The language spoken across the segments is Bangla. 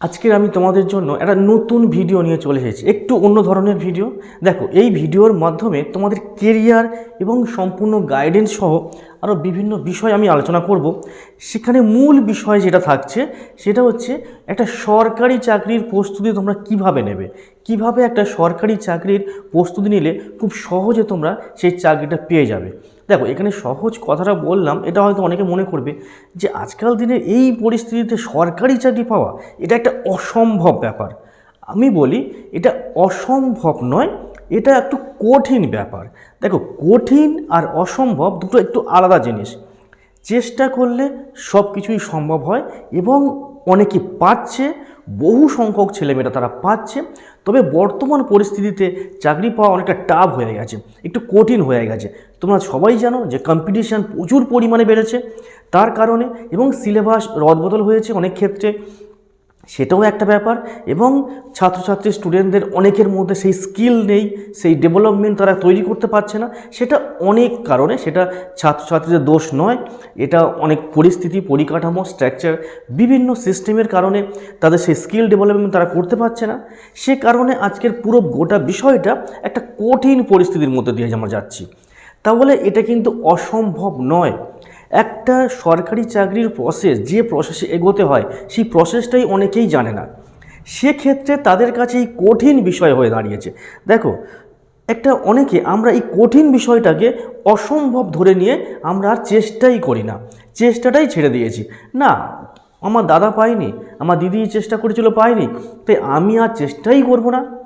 আজকের আমি তোমাদের জন্য একটা নতুন ভিডিও নিয়ে চলে এসেছি। একটু অন্য ধরনের ভিডিও দেখো, এই ভিডিওর মাধ্যমে তোমাদের কেরিয়ার এবং সম্পূর্ণ গাইডেন্স সহ আরও বিভিন্ন বিষয় আমি আলোচনা করব। সেখানে মূল বিষয় যেটা থাকছে, সেটা হচ্ছে একটা সরকারি চাকরির প্রস্তুতি তোমরা কীভাবে নেবে? কীভাবে একটা সরকারি চাকরির প্রস্তুতি নিলে খুব সহজে তোমরা সেই চাকরিটা পেয়ে যাবে? দেখো, এখানে সহজ কথাটা বললাম, এটা হয়তো অনেকে মনে করবে যে আজকাল দিনে এই পরিস্থিতিতে সরকারি চাকরি পাওয়া, এটা একটা অসম্ভব ব্যাপার। আমি বলি, এটা অসম্ভব নয়, এটা একটু কঠিন ব্যাপার। দেখো, কঠিন আর অসম্ভব দুটো একটু আলাদা জিনিস। চেষ্টা করলে সব কিছুই সম্ভব হয় এবং অনেকে পাচ্ছে, বহু সংখ্যক ছেলেমেয়েরা তারা পাচ্ছে, তবে বর্তমান পরিস্থিতিতে চাকরি পাওয়া অনেকটা টাফ হয়ে গেছে, একটু কঠিন হয়ে গেছে। তোমরা সবাই জানো যে কম্পিটিশান প্রচুর পরিমাণে বেড়েছে। তার কারণে এবং সিলেবাস রদবদল হয়েছে অনেক ক্ষেত্রে। সেটাও একটা ব্যাপার এবং ছাত্রছাত্রী স্টুডেন্টদের অনেকের মধ্যে সেই স্কিল নেই, সেই ডেভেলপমেন্ট তারা তৈরি করতে পারছে না। সেটা অনেক কারণে, সেটা ছাত্রছাত্রীদের দোষ নয়। এটা অনেক পরিস্থিতি, পরিকাঠামো স্ট্রাকচার বিভিন্ন সিস্টেমের কারণে তাদের সেই স্কিল ডেভেলপমেন্ট তারা করতে পারছে না। সে কারণে আজকের পুরো গোটা বিষয়টা একটা কঠিন পরিস্থিতির মধ্যে দিয়ে আমরা যাচ্ছি। তাহলে এটা কিন্তু অসম্ভব নয়। একটা সরকারি চাকরির প্রসেস যে প্রসেসে এগোতে হয়, সেই প্রসেসটাই অনেকেই জানে না। সেক্ষেত্রে তাদের কাছে এই কঠিন বিষয় হয়ে দাঁড়িয়েছে। দেখো, একটা অনেকে আমরা এই কঠিন বিষয়টাকে অসম্ভব ধরে নিয়ে আমরা আর চেষ্টাই করি না। চেষ্টাটাই ছেড়ে দিয়েছি। না, আমার দাদা পায়নি, আমার দিদি চেষ্টা করেছিল পায়নি, তাই আমি আর চেষ্টাই করব না।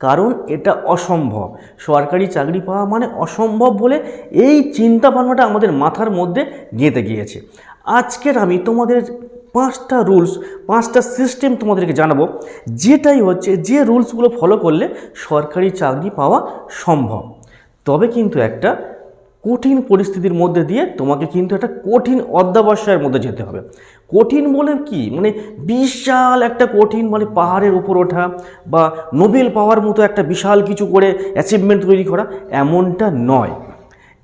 কারণ এটা অসম্ভব। সরকারি চাকরি পাওয়া মানে অসম্ভব বলে এই চিন্তা ভাবনাটা আমাদের মাথার মধ্যে গেঁথে গিয়েছে। আজকের আমি তোমাদের পাঁচটা রুলস, পাঁচটা সিস্টেম তোমাদেরকে জানাব, যেটাই হচ্ছে যে রুলসগুলো ফলো করলে সরকারি চাকরি পাওয়া সম্ভব। তবে কিন্তু একটা কঠিন পরিস্থিতির মধ্যে দিয়ে তোমাকে কিন্তু একটা কঠিন অধ্যাবসায়ের মধ্যে যেতে হবে। কঠিন বলে কি? মানে বিশাল একটা কঠিন মানে পাহাড়ের উপর ওঠা বা নোবেল পাওয়ার মতো একটা বিশাল কিছু করে অ্যাচিভমেন্ট তৈরি করা এমনটা নয়।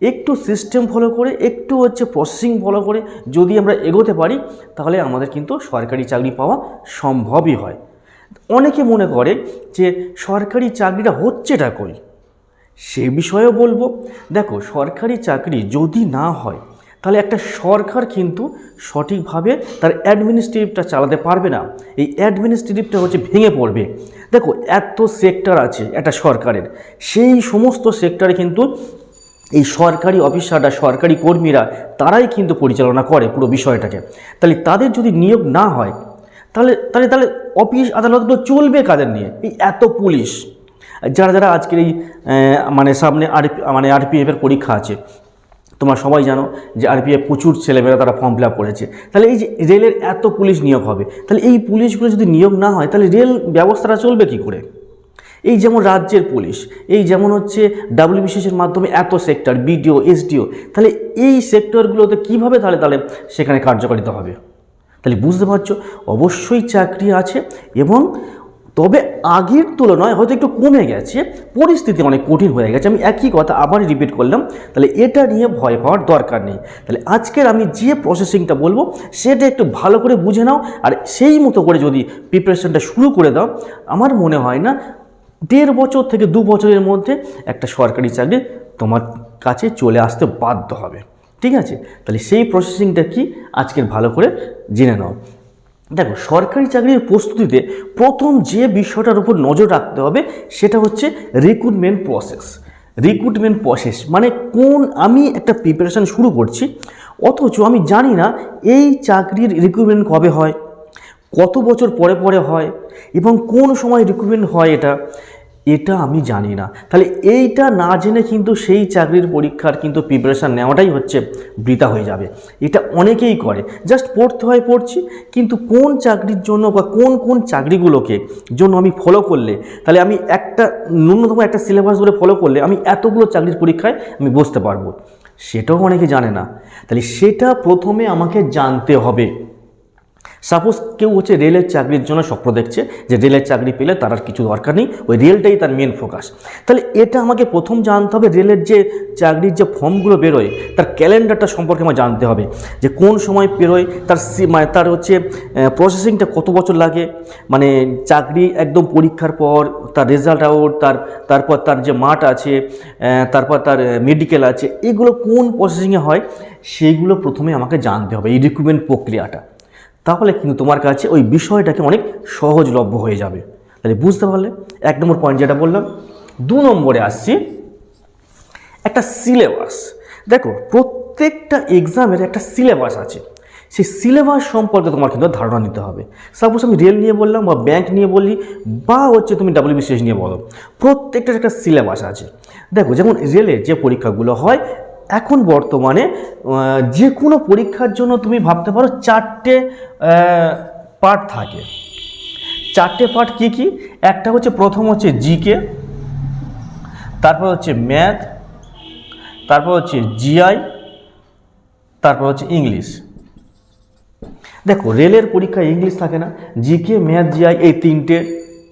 একটু সিস্টেম ফলো করে, একটু হচ্ছে প্রসেসিং ফলো করে যদি আমরা এগোতে পারি, তাহলে আমাদের কিন্তু সরকারি চাকরি পাওয়া সম্ভবই হয়। অনেকে মনে করে যে সরকারি চাকরিটা হচ্ছেটা কই? সে বিষয়েও বলব, দেখো সরকারি চাকরি যদি না হয় তাহলে একটা সরকার কিন্তু সঠিকভাবে তার অ্যাডমিনিস্ট্রেটিভটা চালাতে পারবে না। এই অ্যাডমিনিস্ট্রেটিভটা হচ্ছে ভেঙে পড়বে। দেখো, এত সেক্টর আছে একটা সরকারের। সেই সমস্ত সেক্টরে কিন্তু এই সরকারি অফিসাররা, সরকারি কর্মীরা, তারাই কিন্তু পরিচালনা করে পুরো বিষয়টাকে। তাহলে তাদের যদি নিয়োগ না হয়, তাহলে তাহলে তাহলে অফিস আদালতগুলো চলবে কাদের নিয়ে? এই এত পুলিশ। যারা যারা আজকের এই মানে সামনে আর মানে আরপিএফের পরীক্ষা আছে তোমরা সবাই জানো যে আরপিএফ প্রচুর ছেলেমেয়েরা তারা ফর্ম ফিল করেছে। তাহলে এই যে রেলের এত পুলিশ নিয়োগ হবে, তাহলে এই পুলিশগুলো যদি নিয়োগ না হয়, তাহলে রেল ব্যবস্থাটা চলবে কী করে? এই যেমন রাজ্যের পুলিশ, এই যেমন হচ্ছে ডাব্লিউবিসিএসের মাধ্যমে এত সেক্টর বিডিও এসডিও তাহলে এই সেক্টরগুলোতে কীভাবে তাহলে তাহলে সেখানে কার্যকারিতা হবে? তাহলে বুঝতে পারছ, অবশ্যই চাকরি আছে এবং তবে আগের তুলনায় হয়তো একটু কমে গেছে, পরিস্থিতি অনেক কঠিন হয়ে গেছে। আমি একই কথা আবার রিপিট করলাম, তাহলে এটা নিয়ে ভয় পাওয়ার দরকার নেই। তাহলে আজকের আমি যে প্রসেসিংটা বলব, সেটা একটু ভালো করে বুঝে নাও, আর সেই মতো করে যদি প্রিপারেশনটা শুরু করে দাও, আমার মনে হয় না দেড় বছর থেকে দু বছরের মধ্যে একটা সরকারি চাকরি তোমার কাছে চলে আসতে বাধ্য হবে। ঠিক আছে? তাহলে সেই প্রসেসিংটা কি? আজকের ভালো করে জেনে নাও। দেখো, সরকারি চাকরির প্রস্তুতিতে প্রথম যে বিষয়টার উপর নজর রাখতে হবে সেটা হচ্ছে রিক্রুটমেন্ট প্রসেস রিক্রুটমেন্ট প্রসেস মানে কোন আমি একটা প্রিপারেশান শুরু করছি, অথচ আমি জানি না এই চাকরির রিক্রুটমেন্ট কবে হয়, কত বছর পরে পরে হয় এবং কোন সময় রিক্রুটমেন্ট হয় এটা। এটা আমি জানি না। তাহলে এইটা না জেনে কিন্তু সেই চাকরির পরীক্ষার কিন্তু প্রিপারেশান নেওয়াটাই হচ্ছে বৃথা হয়ে যাবে। এটা অনেকেই করে। জাস্ট পড়তে হয় পড়ছি, কিন্তু কোন চাকরির জন্য বা কোন কোন চাকরিগুলোকে জন্য আমি ফলো করলে, তাহলে আমি একটা ন্যূনতম একটা সিলেবাস ধরে ফলো করলে আমি এতগুলো চাকরির পরীক্ষায় আমি বসতে পারব। সেটাও অনেকে জানে না। তাহলে সেটা প্রথমে আমাকে জানতে হবে। সাপোজ কেউ হচ্ছে রেলের চাকরির জন্য স্বপ্ন দেখছে, যে রেলের চাকরি পেলে তার আর কিছু দরকার নেই, ওই রেলটাই তার মেন ফোকাস তাহলে এটা আমাকে প্রথম জানতে হবে, রেলের যে চাকরির যে ফর্মগুলো বেরোয়, তার ক্যালেন্ডারটা সম্পর্কে আমার জানতে হবে, যে কোন সময় বেরোয়, তার মানে তার হচ্ছে প্রসেসিংটা কত বছর লাগে মানে চাকরি একদম পরীক্ষার পর, তার রেজাল্ট আউট তার, তারপর তার যে মাঠ আছে তারপর তার মেডিকেল আছে, এগুলো কোন প্রসেসিংয়ে হয়, সেইগুলো প্রথমে আমাকে জানতে হবে, এই রিক্রুটমেন্ট প্রক্রিয়াটা। তাহলে কিন্তু তোমার কাছে ওই বিষয়টাকে অনেক সহজলভ্য হয়ে যাবে। তাহলে বুঝতে পারলে? এক নম্বর পয়েন্ট যেটা বললাম, দু নম্বরে আসছি, একটা সিলেবাস দেখো, প্রত্যেকটা এক্সামের একটা সিলেবাস আছে। সেই সিলেবাস সম্পর্কে তোমার কিন্তু ধারণা নিতে হবে। সাপোজ আমি রেল নিয়ে বললাম বা ব্যাংক নিয়ে বললি বা হচ্ছে তুমি ডাব্লিউবিসিএস নিয়ে বলো, প্রত্যেকটার একটা সিলেবাস আছে। দেখো, যেমন রেলের যে পরীক্ষাগুলো হয় এখন বর্তমানে যে কোনো পরীক্ষার জন্য তুমি ভাবতে পারো চারটে পার্ট থাকে। চারটে পার্ট কি কি? একটা হচ্ছে প্রথম হচ্ছে জিকে, তারপর হচ্ছে ম্যাথ, তারপর হচ্ছে জিআই, তারপর হচ্ছে ইংলিশ। দেখো, রেলের পরীক্ষায় ইংলিশ থাকে না, জিকে, ম্যাথ, জিআই, এই তিনটে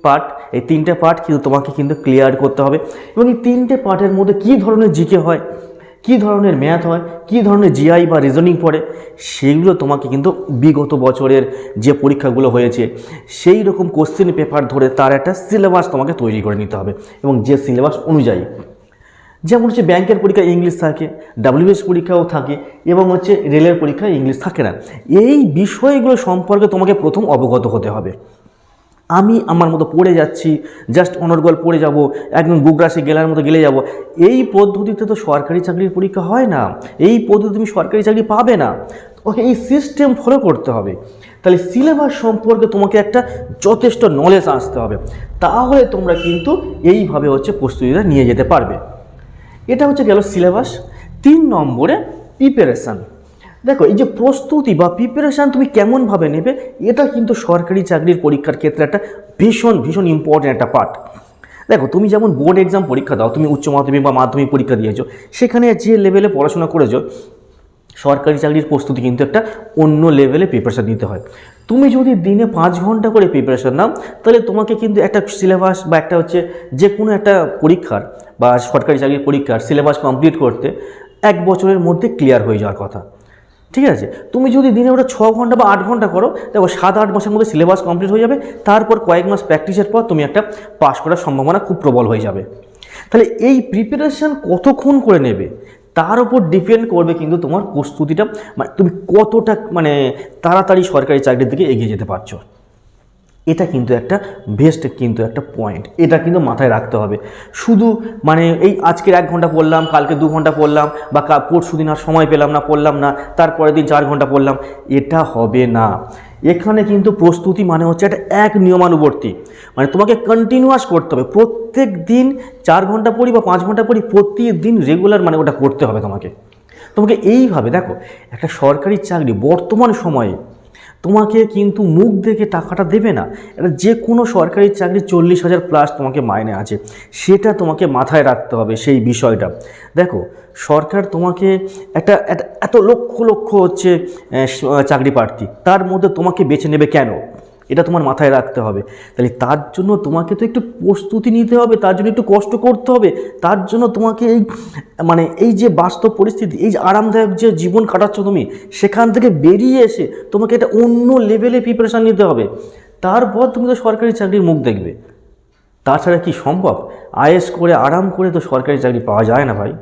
পার্ট এই তিনটে পার্ট কিন্তু তোমাকে কিন্তু ক্লিয়ার করতে হবে। এবং এই তিনটে পার্টের মধ্যে কী ধরনের জিকে হয়? কী ধরনের ম্যাথ হয়, কী ধরনের জিআই বা রিজনিং পড়ে সেইগুলো তোমাকে কিন্তু বিগত বছরের যে পরীক্ষাগুলো হয়েছে, সেই রকম কোশ্চেন পেপার ধরে তার একটা সিলেবাস তোমাকে তৈরি করে নিতে হবে এবং যে সিলেবাস অনুযায়ী। যেমন হচ্ছে ব্যাংকের পরীক্ষায় ইংলিশ থাকে ডাব্লিউএস পরীক্ষাও থাকে এবং হচ্ছে রেলের পরীক্ষায় ইংলিশ থাকে না। এই বিষয়গুলো সম্পর্কে তোমাকে প্রথম অবগত হতে হবে। আমি আমার মতো পড়ে যাচ্ছি জাস্ট অনর্গল পড়ে যাব, একদম গুগ্রাসে গেলার মতো গেলে যাব। এই পদ্ধতিতে তো সরকারি চাকরির পরীক্ষা হয় না, এই পদ্ধতি তুমি সরকারি চাকরি পাবে না। ওকে এই সিস্টেম ফলো করতে হবে। তাহলে সিলেবাস সম্পর্কে তোমাকে একটা যথেষ্ট নলেজ আসতে হবে। তাহলে তোমরা কিন্তু এইভাবে হচ্ছে প্রস্তুতিটা নিয়ে যেতে পারবে। এটা হচ্ছে গেল সিলেবাস তিন নম্বরে প্রিপারেশান দেখো, এই যে প্রস্তুতি বা প্রিপারেশান তুমি কেমনভাবে নেবে, এটা কিন্তু সরকারি চাকরির পরীক্ষার ক্ষেত্রে একটা ভীষণ ভীষণ ইম্পর্টেন্ট একটা পার্ট দেখো, তুমি যেমন বোর্ড এক্সাম পরীক্ষা দাও, তুমি উচ্চ মাধ্যমিক বা মাধ্যমিক পরীক্ষা দিয়েছ, সেখানে যে লেভেলে পড়াশোনা করেছ, সরকারি চাকরির প্রস্তুতি কিন্তু একটা অন্য লেভেলে প্রিপারেশান নিতে হয়। তুমি যদি দিনে পাঁচ ঘণ্টা করে প্রিপারেশান নাও, তাহলে তোমাকে কিন্তু একটা সিলেবাস বা একটা হচ্ছে যে কোনো একটা পরীক্ষার বা সরকারি চাকরির পরীক্ষার সিলেবাস কমপ্লিট করতে এক বছরের মধ্যে ক্লিয়ার হয়ে যাওয়ার কথা। ঠিক আছে? তুমি যদি দিনে ওটা ছ ঘণ্টা বা আট ঘণ্টা করো, দেখো সাত আট মাসের মধ্যে সিলেবাস কমপ্লিট হয়ে যাবে। তারপর কয়েক মাস প্র্যাকটিসের পর তুমি একটা পাস করার সম্ভাবনা খুব প্রবল হয়ে যাবে। তাহলে এই প্রিপারেশান কতক্ষণ করে নেবে? তার উপর ডিপেন্ড করবে কিন্তু তোমার প্রস্তুতিটা মানে তুমি কতটা মানে তাড়াতাড়ি সরকারি চাকরির দিকে এগিয়ে যেতে পারছ। এটা কিন্তু একটা বেস্ট কিন্তু একটা পয়েন্ট এটা কিন্তু মাথায় রাখতে হবে। শুধু মানে এই আজকের এক ঘণ্টা পড়লাম, কালকে দু ঘণ্টা পড়লাম, বা পরশু দিন আর সময় পেলাম না, পড়লাম না, তারপরের দিন চার ঘণ্টা পড়লাম, এটা হবে না। এখানে কিন্তু প্রস্তুতি মানে হচ্ছে একটা এক নিয়মানুবর্তী। মানে তোমাকে কন্টিনিউয়াস করতে হবে। প্রত্যেক দিন চার ঘণ্টা পড়ি বা পাঁচ ঘণ্টা পড়ি, প্রতিদিন রেগুলার মানে ওটা করতে হবে তোমাকে। তোমাকে এইভাবে, দেখো, একটা সরকারি চাকরি বর্তমান সময়ে তোমাকে কিন্তু মুখ দেখে টাকাটা দেবে না। এটা যে কোনো সরকারি চাকরি চল্লিশ হাজার প্লাস তোমাকে মাইনে আছে। সেটা তোমাকে মাথায় রাখতে হবে সেই বিষয়টা। দেখো, সরকার তোমাকে একটা এত লক্ষ লক্ষ হচ্ছে চাকরি প্রার্থী। তার মধ্যে তোমাকে বেছে নেবে কেন? এটা তোমার মাথায় রাখতে হবে। তাহলে তার জন্য তোমাকে তো একটু প্রস্তুতি নিতে হবে, তার জন্য একটু কষ্ট করতে হবে, তার জন্য তোমাকে এই মানে এই যে বাস্তব পরিস্থিতি, এই যে আরামদায়ক যে জীবন কাটাচ্ছ তুমি, সেখান থেকে বেরিয়ে এসে তোমাকে এটা অন্য লেভেলে প্রিপারেশান নিতে হবে। তারপর তুমি তো সরকারি চাকরির মুখ দেখবে। তাছাড়া কি সম্ভব? আয়েস করে, আরাম করে তো সরকারি চাকরি পাওয়া যায় না ভাই।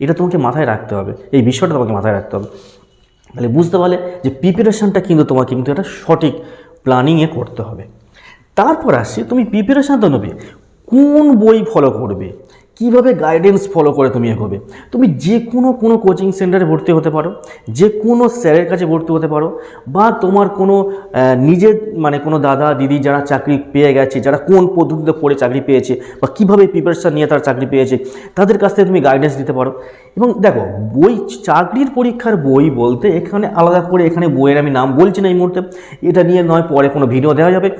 এটা তোমাকে মাথায় রাখতে হবে। এই বিষয়টা তোমাকে মাথায় রাখতে হবে। তাহলে বুঝতে পারলে যে প্রিপারেশানটা কিন্তু তোমাকে কিন্তু একটা সঠিক প্ল্যানিংয়ে করতে হবে। তারপর আসছে তুমি প্রিপারেশান তো নেবে। কোন বই ফলো করবে? কীভাবে গাইডেন্স ফলো করে তুমি এগোবে? তুমি যে কোনো কোনো কোচিং সেন্টারে ভর্তি হতে পারো, যে কোনো স্যারের কাছে ভর্তি হতে পারো, বা তোমার কোনো নিজের মানে কোনো দাদা, দিদি যারা চাকরি পেয়ে গেছে, যারা কোন পদ্ধতিতে পড়ে চাকরি পেয়েছে, বা কীভাবে প্রিপারেশান নিয়ে তারা চাকরি পেয়েছে, তাদের কাছ থেকে তুমি গাইডেন্স দিতে পারো। এবং দেখো, বই, চাকরির পরীক্ষার বই বলতে এখানে আলাদা করে এখানে বইয়ের আমি নাম বলছি না এই মুহূর্তে। এটা নিয়ে নয়, পরে কোনো ভিডিও দেওয়া যাবে।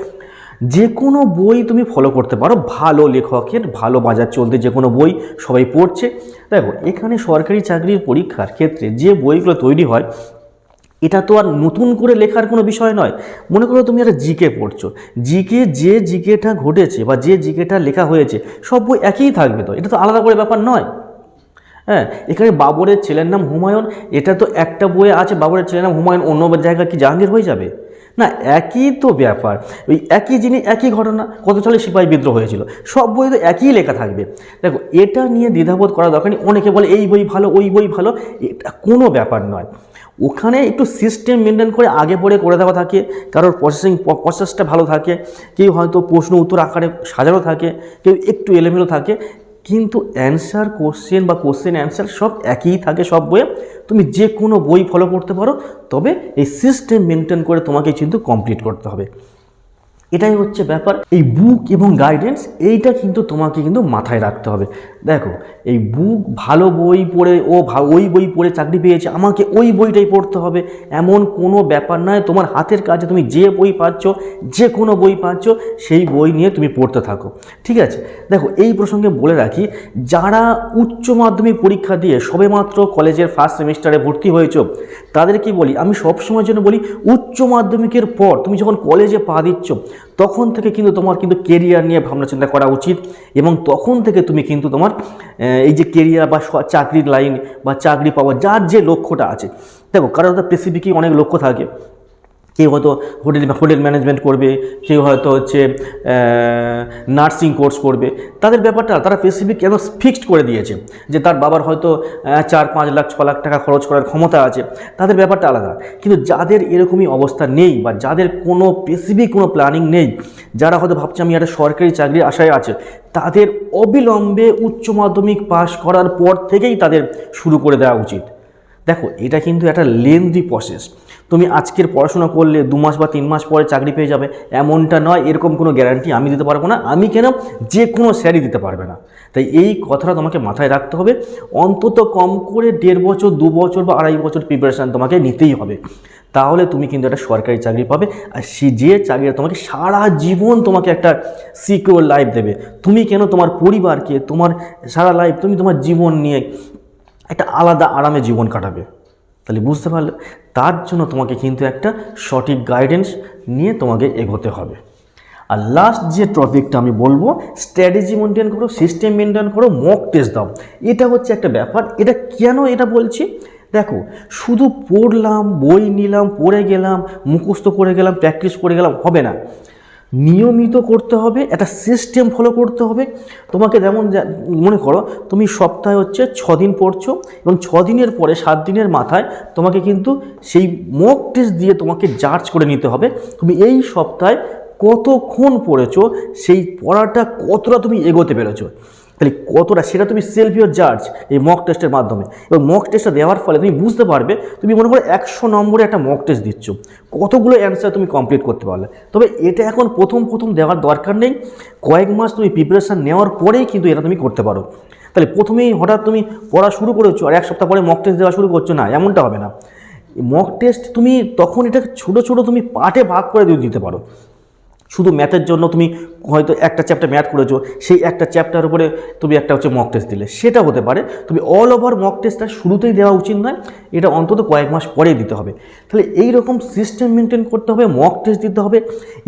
যে কোনো বই তুমি ফলো করতে পারো। ভালো লেখকের ভালো বাজার চলতে যে কোনো বই সবাই পড়ছে। দেখো, এখানে সরকারি চাকরির পরীক্ষার ক্ষেত্রে যে বইগুলো তৈরি হয়, এটা তো আর নতুন করে লেখার কোনো বিষয় নয়। মনে করো তুমি একটা জিকে পড়ছো। জিকে, যে জিকেটা ঘটেছে বা যে জিকেটা লেখা হয়েছে, সব বই একই থাকবে তো? এটা তো আলাদা করে ব্যাপার নয়। হ্যাঁ এখানে বাবরের ছেলের নাম হুমায়ুন। এটা তো একটা বইয়ে আছে, বাবরের ছেলের নাম হুমায়ুন। অন্য জায়গা কি জাহাঙ্গীর হয়ে যাবে? না, একই তো ব্যাপার। ওই একই জিনিস, একই ঘটনা, কত সালে সিপাহী বিদ্রোহ হয়েছিল, সব বই তো একই লেখা থাকবে। দেখো, এটা নিয়ে দ্বিধাবোধ করা দরকার নেই। অনেকে বলে, এই বই ভালো, ওই বই ভালো। এটা কোনো ব্যাপার নয়। ওখানে একটু সিস্টেম মেনটেন করে আগে পরে করে দেওয়া থাকে, কারোর প্রসেসিং প্রসেসটা ভালো থাকে, কেউ হয়তো প্রশ্ন উত্তর আকারে সাজানো থাকে, কেউ একটু এলোমেলো থাকে। কিন্তু অ্যান্সার কোশ্চেন বা কোশ্চেন অ্যান্সার সব একই থাকে সব বইয়ে। তুমি যে কোনো বই ফলো করতে পারো, তবে এই সিস্টেম মেনটেন করে তোমাকে কিন্তু কমপ্লিট করতে হবে। এটাই হচ্ছে ব্যাপার। এই বুক এবং গাইডেন্স এইটা কিন্তু তোমাকে কিন্তু মাথায় রাখতে হবে। দেখো, এই বুক ভালো বই পড়ে, ও ওই বই পড়ে চাকরি পেয়েছে, আমাকে ওই বইটাই পড়তে হবে। এমন কোনো ব্যাপার নয়, তোমার হাতের কাজে তুমি যে বই পাচ্ছ, যে কোনো বই পাচ্ছ, সেই বই নিয়ে তুমি পড়তে থাকো। ঠিক আছে? দেখো, এই প্রসঙ্গে বলে রাখি, যারা উচ্চ মাধ্যমিক পরীক্ষা দিয়ে সবেমাত্র কলেজের ফার্স্ট সেমিস্টারে ভর্তি হয়েছ, তাদেরকে বলি, আমি সবসময়ের জন্য বলি, উচ্চ মাধ্যমিকের পর তুমি যখন কলেজে পা দিচ্ছ তখন থেকে কিন্তু তোমার কিন্তু কেরিয়ার নিয়ে ভাবনা চিন্তা করা উচিত এবং তখন থেকে তুমি কিন্তু তোমার এই যে কেরিয়ার বা চাকরির লাইন বা চাকরি পাওয়া যার যে লক্ষ্যটা আছে। দেখো, কারোর তো স্পেসিফিকই অনেক লক্ষ্য থাকে। কেউ হয়তো হোটেল হোটেল ম্যানেজমেন্ট করবে, কেউ হয়তো হচ্ছে নার্সিং কোর্স করবে। তাদের ব্যাপারটা, তারা স্পেসিফিক কেন ফিক্সড করে দিয়েছে? যে তার বাবার হয়তো চার পাঁচ লাখ, ছ লাখ টাকা খরচ করার ক্ষমতা আছে। তাদের ব্যাপারটা আলাদা। কিন্তু যাদের এরকমই অবস্থা নেই বা যাদের কোনো স্পেসিফিক কোনো প্ল্যানিং নেই, যারা হয়তো ভাবছে আমি একটা সরকারি চাকরির আশায় আছে, তাদের অবিলম্বে উচ্চ মাধ্যমিক পাশ করার পর থেকেই তাদের শুরু করে দেওয়া উচিত। দেখো, এটা কিন্তু একটা লেন্দি প্রসেস তুমি আজকের পড়াশোনা করলে দু মাস বা তিন মাস পরে চাকরি পেয়ে যাবে, এমনটা নয়, এরকম কোনো গ্যারান্টি আমি দিতে পারব না। আমি কেন? যে কোনো স্যারই দিতে পারবে না। তাই এই কথাটা তোমাকে মাথায় রাখতে হবে। অন্তত কম করে দেড় বছর, দু বছর বা আড়াই বছর প্রিপারেশান তোমাকে নিতেই হবে। তাহলে তুমি কিন্তু একটা সরকারি চাকরি পাবে। আর সে যে চাকরিটা তোমাকে সারা জীবন তোমাকে একটা সিকিউর লাইফ দেবে। তুমি কেন তোমার পরিবারকে, তোমার সারা লাইফ তুমি তোমার জীবন নিয়ে একটা আলাদা আরামে জীবন কাটাবে? তাহলে বুঝতে পারলে তার জন্য তোমাকে কিন্তু একটা সঠিক গাইডেন্স নিয়ে তোমাকে এগোতে হবে। আর লাস্ট যে টপিকটা আমি বলব স্ট্র্যাটেজি মেনটেন করো সিস্টেম মেনটেন করো মক টেস্ট দাও। এটা হচ্ছে একটা ব্যাপার। এটা কেন এটা বলছি? দেখো, শুধু পড়লাম, বই নিলাম, পড়ে গেলাম, মুখস্থ করে গেলাম প্র্যাকটিস করে গেলাম, হবে না। নিয়মিত করতে হবে, একটা সিস্টেম ফলো করতে হবে। তোমাকে যেমন মনে করো, তুমি সপ্তাহে হচ্ছে দিন পড়ছো এবং দিনের পরে সাত দিনের মাথায় তোমাকে কিন্তু সেই মক টেস্ট দিয়ে তোমাকে জার্জ করে নিতে হবে। তুমি এই সপ্তাহে কতক্ষণ পড়েছো, সেই পড়াটা কতটা তুমি এগোতে পেরেছ। তাহলে কতটা? সেটা তুমি সেলফ ইউর জাজ এই মক টেস্টের মাধ্যমে। এবং মক টেস্টটা দেওয়ার ফলে তুমি বুঝতে পারবে, তুমি মনে করো একশো নম্বরে একটা মক টেস্ট দিচ্ছ। কতগুলো অ্যান্সার তুমি কমপ্লিট করতে পারলে। তবে এটা এখন প্রথম প্রথম দেওয়ার দরকার নেই। কয়েক মাস তুমি প্রিপারেশান নেওয়ার পরেই কিন্তু এটা তুমি করতে পারো। তাহলে প্রথমেই হঠাৎ তুমি পড়া শুরু করেছ আর এক সপ্তাহ পরে মক টেস্ট দেওয়া শুরু করছ, না, এমনটা হবে না। মক টেস্ট তুমি তখন এটা ছোটো ছোটো তুমি পার্টে ভাগ করে দিতে পারো। শুধু ম্যাথের জন্য তুমি হয়তো একটা চ্যাপ্টার ম্যাথ করেছ, সেই একটা চ্যাপ্টার উপরে তুমি একটা হচ্ছে মক টেস্ট দিলে। সেটা হতে পারে, তুমি অল ওভার মক টেস্টটা শুরুতেই দেওয়া উচিত নয়, এটা অন্তত কয়েক মাস পরেই দিতে হবে। তাহলে এই রকম সিস্টেম মেনটেন করতে হবে মক টেস্ট দিতে হবে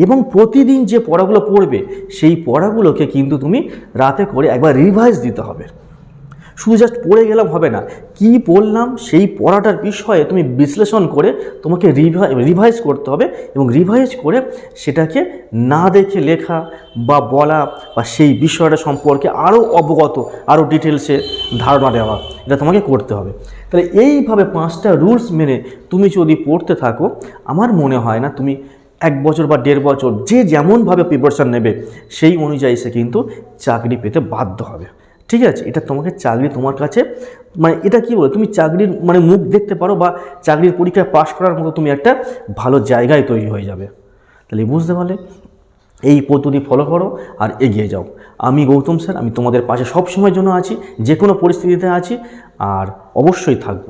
এবং প্রতিদিন যে পড়াগুলো পড়বে, সেই পড়াগুলোকে কিন্তু তুমি রাতে করে একবার রিভাইজ দিতে হবে। শুধু জাস্ট পড়ে গেলাম, হবে না। কি পড়লাম সেই পড়াটার বিষয়ে তুমি বিশ্লেষণ করে তোমাকে রিভাই রিভাইজ করতে হবে এবং রিভাইজ করে সেটাকে না দেখে লেখা বা বলা বা সেই বিষয়টা সম্পর্কে আরও অবগত আরও ডিটেলসে ধারণা দেওয়া, এটা তোমাকে করতে হবে। তাহলে এইভাবে পাঁচটা রুলস মেনে তুমি যদি পড়তে থাকো, আমার মনে হয় না তুমি এক বছর বা দেড় বছর যে যেমনভাবে প্রিপারেশান নেবে, সেই অনুযায়ী সে কিন্তু চাকরি পেতে বাধ্য হবে। ঠিক আছে, এটা তোমাকে চাকরি তোমার কাছে মানে এটা কি বলে, তুমি চাকরির মানে মুখ দেখতে পারো বা চাকরির পরীক্ষায় পাশ করার মতো তুমি একটা ভালো জায়গায় তৈরি হয়ে যাবে। তাহলে বুঝতে পারলে? এই পদ্ধতি ফলো করো আর এগিয়ে যাও। আমি গৌতম স্যার, আমি তোমাদের পাশে সবসময়ের জন্য আছি যে কোনো পরিস্থিতিতে আছি, আর অবশ্যই থাকব।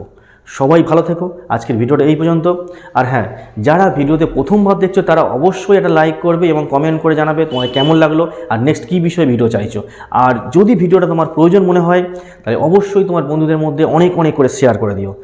সবাই ভালো থেকো। আজকের ভিডিওটা এই পর্যন্ত। আর হ্যাঁ যারা ভিডিওতে প্রথমবার দেখছ, তারা অবশ্যই একটা লাইক করবে এবং কমেন্ট করে জানাবে তোমার কেমন লাগল আর নেক্সট কী বিষয়ে ভিডিও চাইছো। আর যদি ভিডিওটা তোমার প্রয়োজন মনে হয়, তাহলে অবশ্যই তোমার বন্ধুদের মধ্যে অনেক অনেক করে শেয়ার করে দিও।